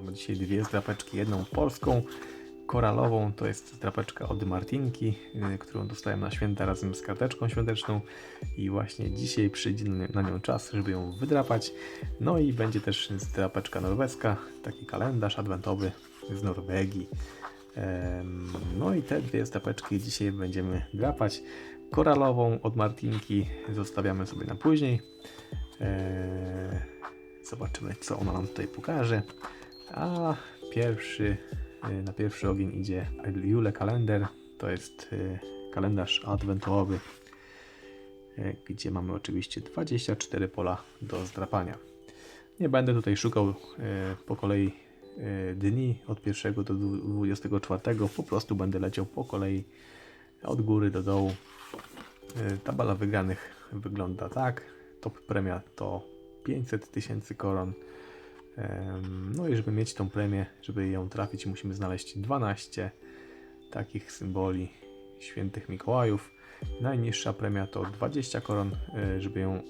Mamy dzisiaj dwie zdrapeczki, jedną polską, koralową, to jest zdrapeczka od Martinki, y, którą dostałem na święta razem z karteczką świąteczną i właśnie dzisiaj przyjdzie na nią czas, żeby ją wydrapać. No i będzie też zdrapeczka norweska, taki kalendarz adwentowy z Norwegii. No i te dwie zdrapeczki dzisiaj będziemy drapać. Koralową od Martinki zostawiamy sobie na później. Eee, Zobaczymy, co ona nam tutaj pokaże. A pierwszy, y, na pierwszy ogień idzie Jule Kalender. To jest y, kalendarz adwentowy, y, gdzie mamy oczywiście 24 pola do zdrapania. Nie będę tutaj szukał po kolei dni od 1 do 24. Po prostu będę leciał po kolei od góry do dołu. Tabela wygranych wygląda tak. Top premia to 500 tysięcy koron. No i żeby mieć tą premię, żeby ją trafić, musimy znaleźć 12 takich symboli świętych Mikołajów. Najniższa premia to 20 koron. E, Żeby ją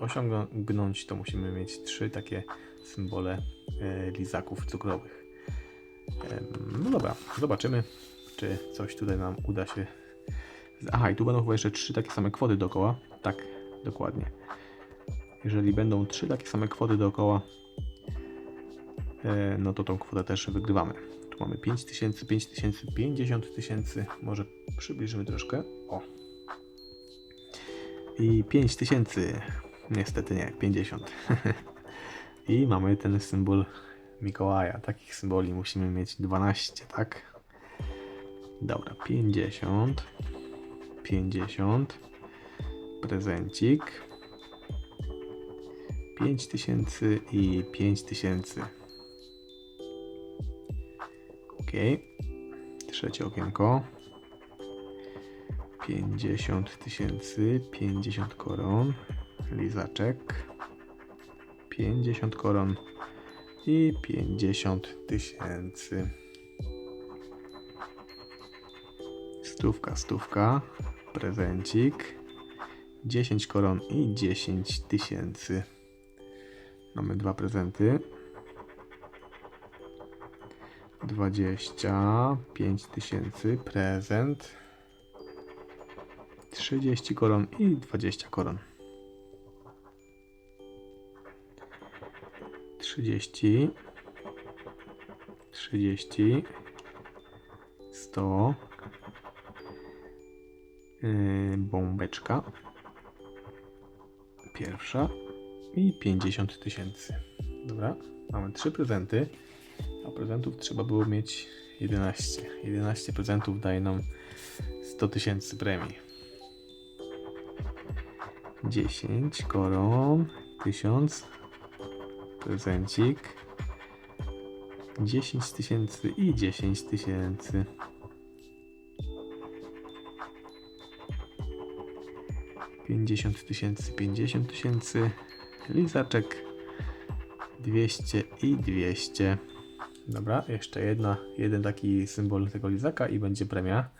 osiągnąć, to musimy mieć trzy takie symbole e, lizaków cukrowych. No dobra, zobaczymy, czy coś tutaj nam uda się. Aha, i tu będą chyba jeszcze trzy takie same kwoty dookoła. Tak, dokładnie. Jeżeli będą trzy takie same kwoty dookoła, no to tą kwotę też wygrywamy. Tu mamy 5000, 5000, 50 tysięcy. Może przybliżymy troszkę. O. I 5000. Niestety nie, 50. I mamy ten symbol Mikołaja. Takich symboli musimy mieć 12, tak? Dobra, 50. 50. Prezencik. 5000 i 5000. Ok. Trzecie okienko. 50 tysięcy, 50 koron. Lizaczek. 50 koron i 50 tysięcy. Stówka, stówka. Prezencik. 10 koron i 10 tysięcy. Mamy dwa prezenty. 25 tysięcy prezent. 30 koron i 20 koron. 30 30 100 yy, bombeczka pierwsza i 50 tysięcy. Dobra, mamy trzy prezenty, a prezentów trzeba było mieć 11. 11 prezentów daje nam 100 tysięcy premii. 10 koron, 1000 prezencik, 10 tysięcy i 10 tysięcy. Pięćdziesiąt tysięcy, pięćdziesiąt tysięcy, lizaczek 200 i 200. Dobra, jeszcze jedna, jeden taki symbol tego lizaka i będzie premia.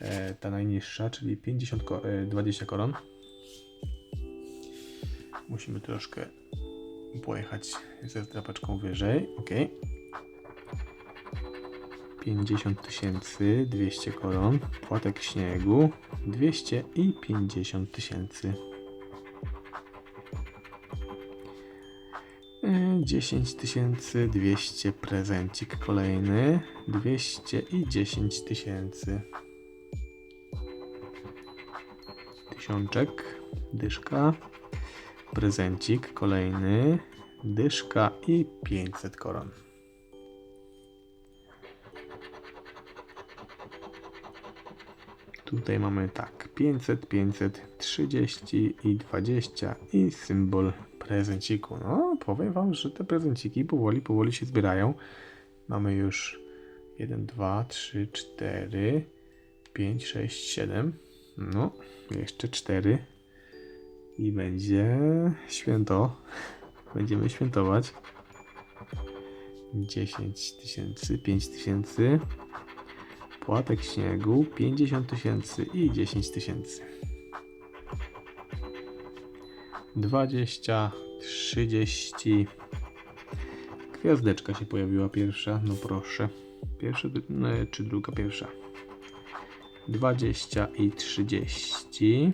E, ta najniższa, czyli 50, ko- e, 20 koron. Musimy troszkę pojechać ze zdrapaczką wyżej. Ok. 50 tysięcy, 200 koron, płatek śniegu, 200 i 50 tysięcy. 10 tysięcy, 200 prezencik kolejny, 200 i 10 tysięcy. Tysiączek, dyszka, prezencik kolejny, dyszka i 500 koron. Tutaj mamy tak 500, 500, 30 i 20 i symbol prezenciku. No, powiem Wam, że te prezenciki powoli, powoli się zbierają. Mamy już 1, 2, 3, 4, 5, 6, 7. No, jeszcze 4 i będzie święto. Będziemy świętować. 10 tysięcy, 5 tysięcy. Płatek śniegu 50 tysięcy i 10 tysięcy. 20, 30, gwiazdeczka się pojawiła pierwsza, no proszę. Pierwsza no, czy druga pierwsza? 20 i 30.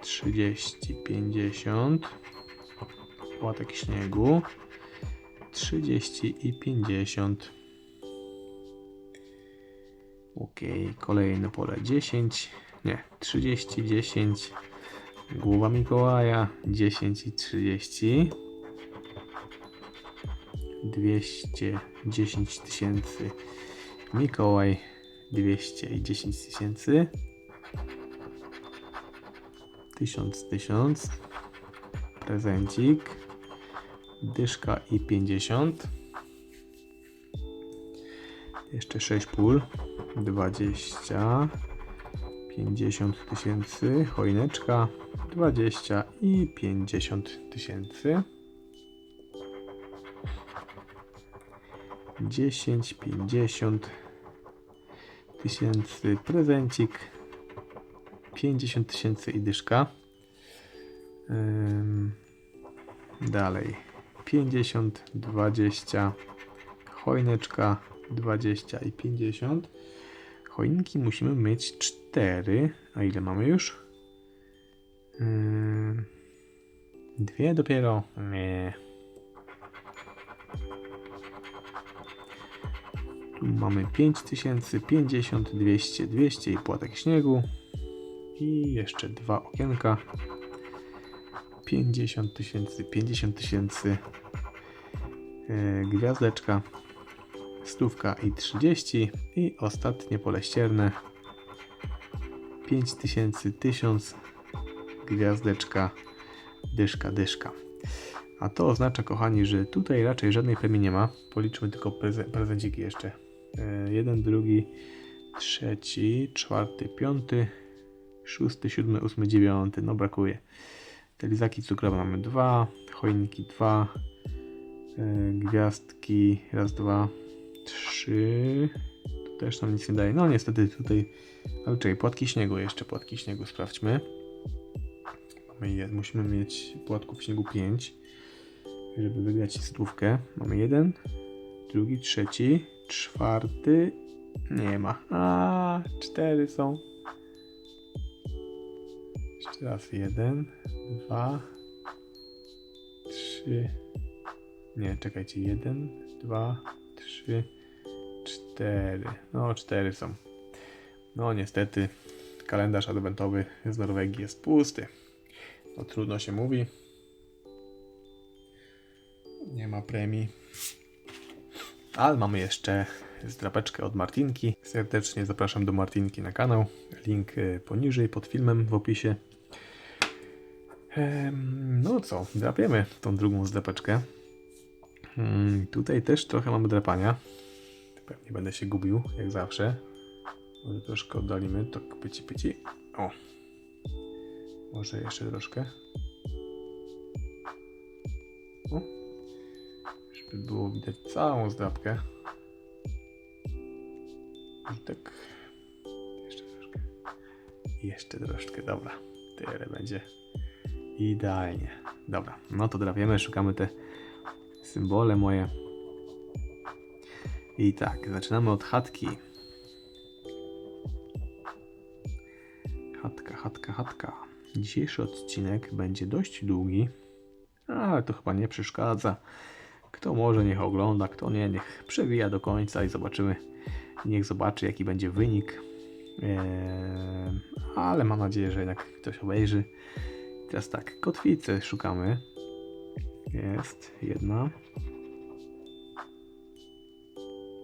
30, 50. Płatek śniegu. 30 i 50. Ok, kolejne pole 10. Nie, 30, 10. Głowa Mikołaja 10 i 30. 210 tysięcy. Mikołaj 210 tysięcy. 1000, 1000. Prezencik. Dyszka i 50. Jeszcze 6 pól. 20. 50 tysięcy. Choineczka. 20 i 50 tysięcy. 10, 50 tysięcy prezencik, 50 tysięcy i dyszka. Ym, dalej 50, 20, choineczka 20 i 50. Choinki musimy mieć 4. A ile mamy już? Ym, dwie dopiero? Nie. Tu mamy 5000, 50, 200, 200 i płatek śniegu. I jeszcze dwa okienka. 50 tysięcy, 50 tysięcy. e, Gwiazdeczka. Stówka i 30. I ostatnie pole ścierne. 5000, 1000. Gwiazdeczka. Dyszka, dyszka. A to oznacza, kochani, że tutaj raczej żadnej premii nie ma. Policzmy tylko preze prezenciki jeszcze. E, jeden, drugi, trzeci, czwarty, piąty, szósty, siódmy, ósmy, dziewiąty. No brakuje. Te lizaki cukrowe mamy dwa, choinki dwa, e, gwiazdki raz, dwa, trzy. Tu też nam nic nie daje. No niestety tutaj, ale czekaj, płatki śniegu jeszcze, płatki śniegu sprawdźmy. Mamy je, musimy mieć płatków śniegu 5, żeby wygrać stówkę. Mamy jeden, drugi, trzeci, czwarty. Nie ma. A, cztery są. Jeszcze raz jeden, dwa, trzy. Nie, czekajcie. Jeden, dwa, trzy, cztery. No, cztery są. No, niestety, kalendarz adwentowy z Norwegii jest pusty. No, trudno się mówi. Nie ma premii. Ale mamy jeszcze zdrapeczkę od Martinki. Serdecznie zapraszam do Martinki na kanał. Link y, poniżej pod filmem w opisie. No co, drapiemy tą drugą zdrapeczkę. Mm, Tutaj też trochę mamy drapania. Pewnie będę się gubił, jak zawsze. Może troszkę oddalimy, to pyci pyci. O! Może jeszcze troszkę. O! Żeby było widać całą zdrapkę. I tak. Jeszcze troszkę. Jeszcze troszkę, dobra. Tyle będzie idealnie. Dobra, no to drapiemy, szukamy te symbole moje. I tak, zaczynamy od chatki. Chatka. Dzisiejszy odcinek będzie dość długi, ale to chyba nie przeszkadza. Kto może, niech ogląda, kto nie, niech przewija do końca i zobaczymy. Niech zobaczy, jaki będzie wynik. Eee, ale mam nadzieję, że jednak ktoś obejrzy. Teraz tak, kotwicy szukamy. Jest jedna.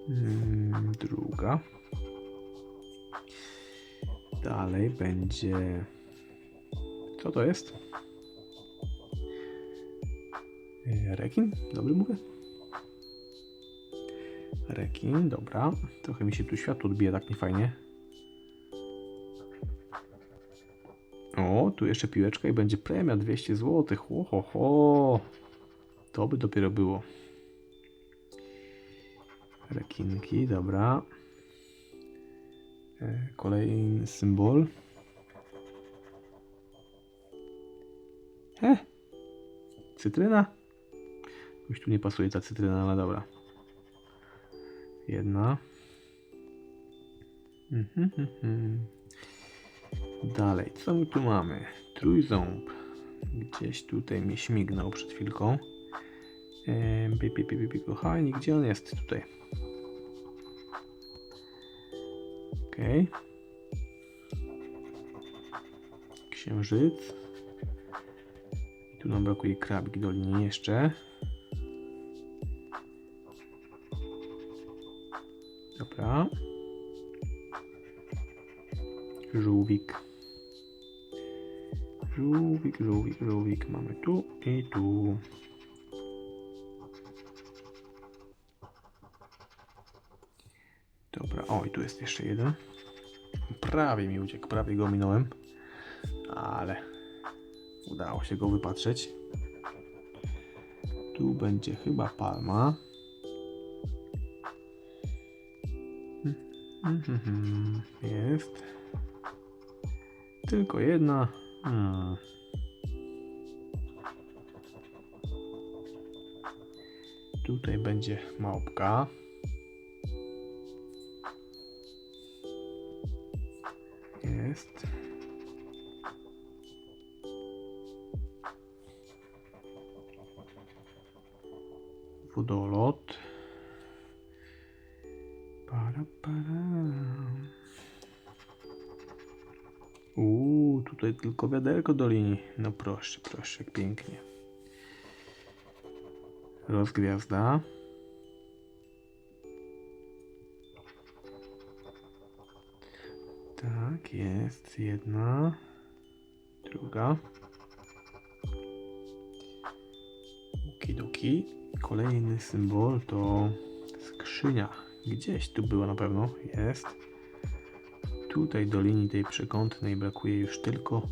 Mm, Druga. Dalej będzie. Co to jest? E, Rekin? Dobrze mówię? Rekin, dobra. Trochę mi się tu światło odbija tak niefajnie. O, tu jeszcze piłeczka i będzie premia 200 zł. Ho, ho. To by dopiero było. Rekinki, dobra. E, Kolejny symbol. He, cytryna. Tu nie pasuje ta cytryna, ale dobra. Jedna. Mhm, mhm. Dalej, co my tu mamy? Trójząb. Gdzieś tutaj mi śmignął przed chwilką. Ehm, pi, pi, pi, kochani, gdzie on jest tutaj? Okej. Księżyc. Tu nam brakuje krabik do linii jeszcze. Dobra. Żółwik. Żółwik, żółwik, żółwik. Mamy tu i tu. Dobra, o i tu jest jeszcze jeden. Prawie mi uciekł, prawie go minąłem. Ale udało się go wypatrzeć. Tu będzie chyba palma. Jest. Tylko jedna. Hmm. Tutaj będzie małpka. Jest. Wodolot. Para. Uuu, tutaj tylko wiaderko do linii. No proszę, proszę, pięknie. Rozgwiazda. Tak, jest jedna. Druga. Okidoki. Kolejny symbol to skrzynia. Gdzieś tu była na pewno. Jest. Tutaj do linii tej przekątnej brakuje już tylko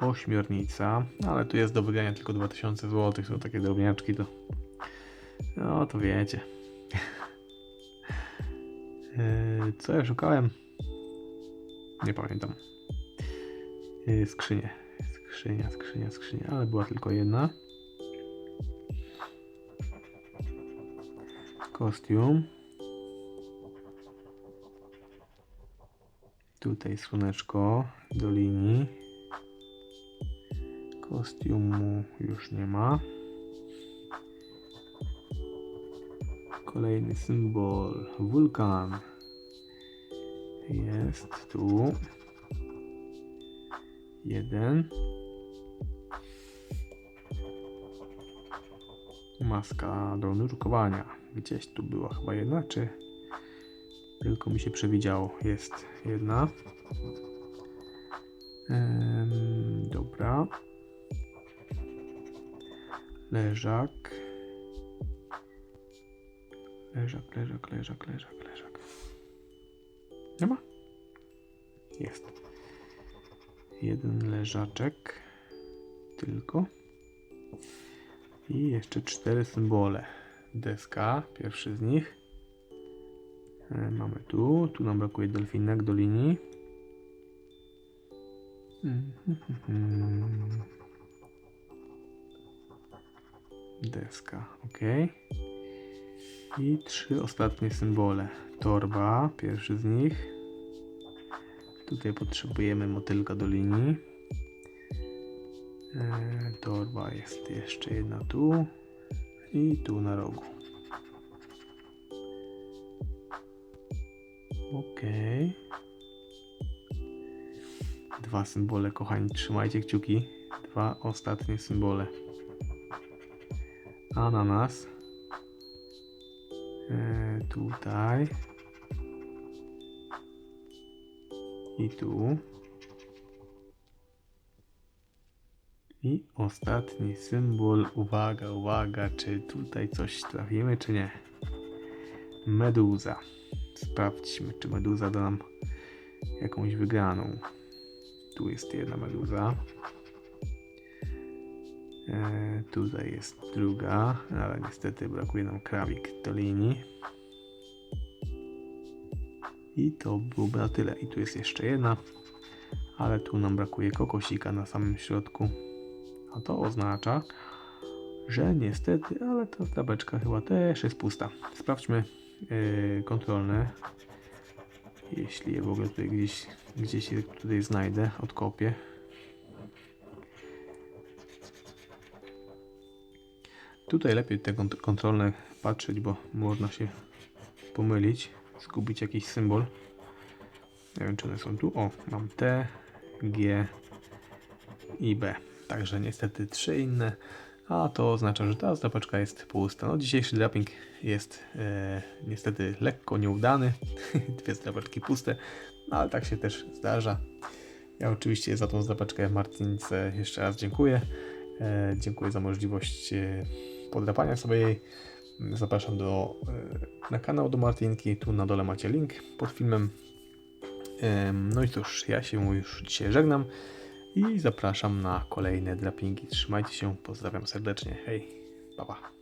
ośmiornica, ale tu jest do wygrania tylko 2000 zł. Są takie drobniaczki, to no to wiecie. Eee, Co ja szukałem? Nie pamiętam. Eee, Skrzynię. Skrzynia, skrzynia, skrzynia, ale była tylko jedna. Kostium. Tutaj słoneczko do linii. Kostiumu już nie ma. Kolejny symbol. Wulkan. Jest tu. Jeden. Maska do nurkowania. Gdzieś tu była chyba jedna, czy tylko mi się przewidziało? Jest jedna. Em, dobra. Leżak. Leżak, leżak, leżak, leżak, leżak. Nie ma? Jest. Jeden leżaczek. Tylko. I jeszcze cztery symbole. Deska, pierwszy z nich. E, Mamy tu. Tu nam brakuje delfinek do linii. Deska, ok. I trzy ostatnie symbole. Torba, pierwszy z nich. Tutaj potrzebujemy motylka do linii. E, torba jest jeszcze jedna tu i tu na rogu. Ok. Dwa symbole, kochani, trzymajcie kciuki. Dwa ostatnie symbole. Ananas. E, tutaj. I tu. I ostatni symbol. Uwaga, uwaga, czy tutaj coś trafimy, czy nie? Meduza. Sprawdźmy, czy meduza da nam jakąś wygraną. Tu jest jedna meduza. E, tutaj jest druga, ale niestety brakuje nam krabik do linii. I to byłoby na tyle. I tu jest jeszcze jedna, ale tu nam brakuje kokosika na samym środku. A to oznacza, że niestety, ale ta drapeczka chyba też jest pusta. Sprawdźmy yy, kontrolne. Jeśli je w ogóle tutaj gdzieś, gdzieś tutaj znajdę, odkopię. Tutaj lepiej te kont- kontrolne patrzeć, bo można się pomylić, zgubić jakiś symbol. Nie wiem, czy one są tu. O, mam T, G i B. Także niestety trzy inne, a to oznacza, że ta zdrapeczka jest pusta. No, dzisiejszy draping jest e, niestety lekko nieudany. Dwie zdrapeczki puste, no, ale tak się też zdarza. Ja oczywiście za tą zdrapeczkę Martince jeszcze raz dziękuję. E, dziękuję za możliwość e, podrapania sobie jej. Zapraszam do, e, na kanał do Martinki. Tu na dole macie link pod filmem. Em, No i cóż, ja się już dzisiaj żegnam i zapraszam na kolejne drapingi. Trzymajcie się, pozdrawiam serdecznie. Hej, pa pa.